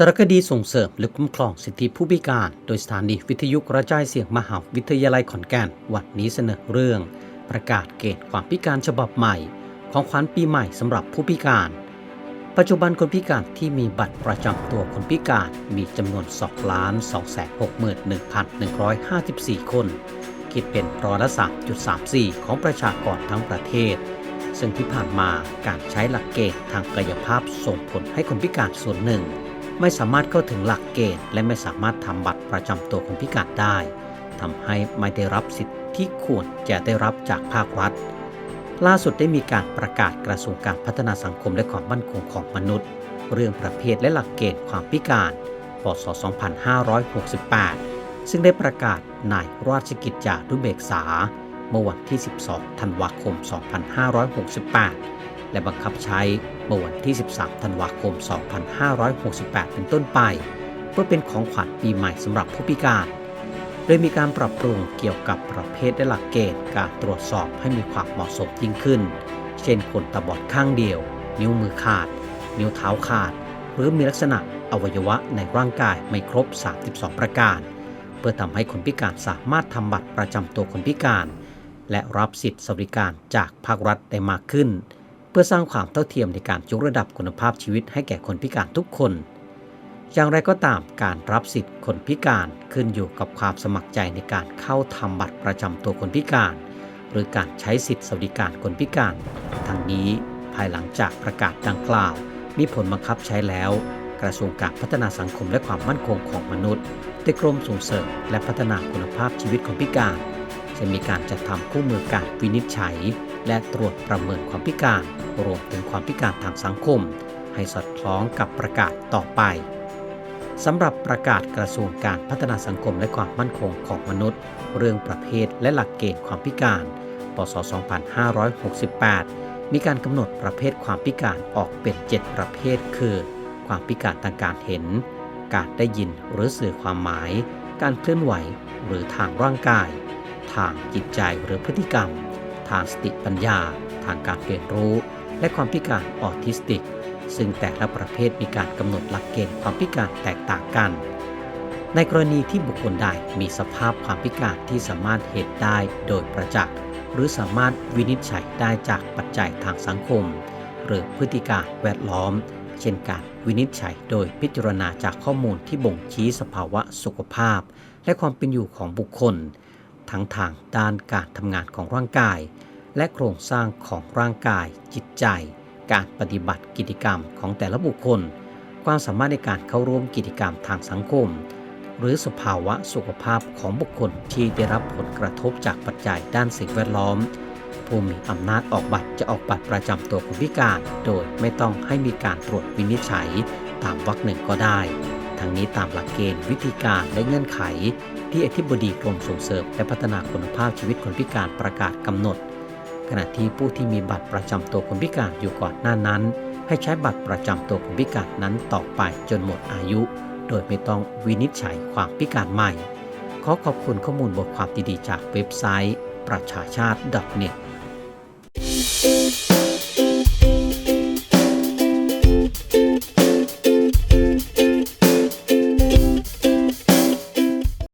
สารคดีส่งเสริม และคุ้มครองสิทธิผู้พิการ โดยสถานีวิทยุกระจายเสียงมหาวิทยาลัยขอนแก่น วันนี้เสนอเรื่อง ประกาศเกณฑ์ความพิการฉบับใหม่ ของขวัญปีใหม่สำหรับผู้พิการ ปัจจุบันคนพิการที่มีบัตรประจำตัวคนพิการมีจำนวน 2 ล้าน261,154 คน คิดเป็นร้อยละ 3.34 ของประชากรทั้งประเทศ ซึ่งที่ผ่านมาการใช้หลักเกณฑ์ทางกายภาพส่งผลให้คนพิการส่วนหนึ่ง ไม่สามารถเข้าถึงหลักเกณฑ์ และไม่สามารถทำบัตรประจำตัวคนพิการได้ทำให้ไม่ได้รับสิทธิที่ควรจะได้รับจากภาครัฐ ล่าสุดได้มีการประกาศกระทรวงการพัฒนาสังคมและความมั่นคงของมนุษย์ เรื่องประเภทและหลักเกณฑ์ความพิการ พศ 2568 ซึ่งได้ประกาศในราชกิจจานุเบกษา เมื่อวันที่ 12 ธันวาคม 2568 และบังคับใช้เมื่อวันที่ 13 ธันวาคม 2568 เป็นต้นไปเพื่อเป็นของขวัญปีใหม่สำหรับผู้พิการ โดยมีการปรับปรุงเกี่ยวกับประเภทและหลักเกณฑ์การตรวจสอบให้มีความเหมาะสมยิ่งขึ้น เช่นคนตาบอดข้างเดียว นิ้วมือขาด นิ้วเท้าขาด หรือมีลักษณะอวัยวะในร่างกายไม่ครบ 32 ประการ เพื่อทำให้คนพิการสามารถทำบัตรประจำตัวคนพิการ และรับสิทธิสวัสดิการจากภาครัฐได้มากขึ้น พื่อสร้างความเท่าเทียมในการยกระดับคุณภาพชีวิตให้แก่คนพิการทุกคน อย่างไรก็ตามการรับสิทธิ์คนพิการขึ้นอยู่กับความสมัครใจในการเข้าทำบัตรประจำตัวคนพิการ หรือการใช้สิทธิสวัสดิการคนพิการ ทั้งนี้ภายหลังจากประกาศดังกล่าว มีผลบังคับใช้แล้ว กระทรวงการพัฒนาสังคมและความมั่นคงของมนุษย์ได้กรมส่งเสริมและพัฒนาคุณภาพชีวิตคนพิการ จะมีการจัดทำคู่มือการวินิจฉัย และตรวจประเมินความพิการ รวมถึงความพิการทางสังคม ให้สอดคล้องกับประกาศต่อไปสำหรับประกาศกระทรวงการพัฒนาสังคมและความมั่นคงของมนุษย์ เรื่องประเภทและหลักเกณฑ์ความพิการ พศ 2568 มีการกำหนดประเภทความพิการออกเป็น 7 ประเภท คือ ความพิการทางการเห็น การได้ยินหรือสื่อความหมาย การเคลื่อนไหวหรือทางร่างกาย ทางจิตใจหรือพฤติกรรม ทางสติปัญญา ทางการเรียนรู้ และความพิการออทิสติก ซึ่งแต่ละประเภทมีการกำหนดหลักเกณฑ์ความพิการแตกต่างกัน ในกรณีที่บุคคลใดมีสภาพความพิการที่สามารถเหตุได้โดยประจักษ์หรือสามารถวินิจฉัยได้จากปัจจัยทางสังคม หรือพฤติการแวดล้อม เช่นการวินิจฉัยโดยพิจารณาจากข้อมูลที่บ่งชี้สภาวะสุขภาพ และความเป็นอยู่ของบุคคล ทั้งทางด้านการทำงานของร่างกาย และโครงสร้างของร่างกาย จิตใจ การปฏิบัติกิจกรรมของแต่ละบุคคล ความสามารถในการเข้าร่วมกิจกรรมทางสังคม หรือสภาวะสุขภาพของบุคคลที่ได้รับผลกระทบจากปัจจัยด้านสิ่งแวดล้อม ผู้มีอำนาจออกบัตรจะออกบัตรประจำตัวคนพิการ โดยไม่ต้องให้มีการตรวจวินิจฉัย ตามวรรคหนึ่งก็ได้ทั้งนี้ตามหลักเกณฑ์วิธีการและเงื่อนไข ที่อธิบดีกรมส่งเสริมและพัฒนาคุณภาพชีวิตคนพิการประกาศกำหนด ขณะที่ผู้ที่มีบัตรประจำตัวคนพิการอยู่ก่อนหน้านั้น ให้ใช้บัตรประจำตัวคนพิการนั้นต่อไปจนหมดอายุ โดยไม่ต้องวินิจฉัยความพิการใหม่ ขอขอบคุณข้อมูลบทความดีๆจากเว็บไซต์ ประชาชาติ .net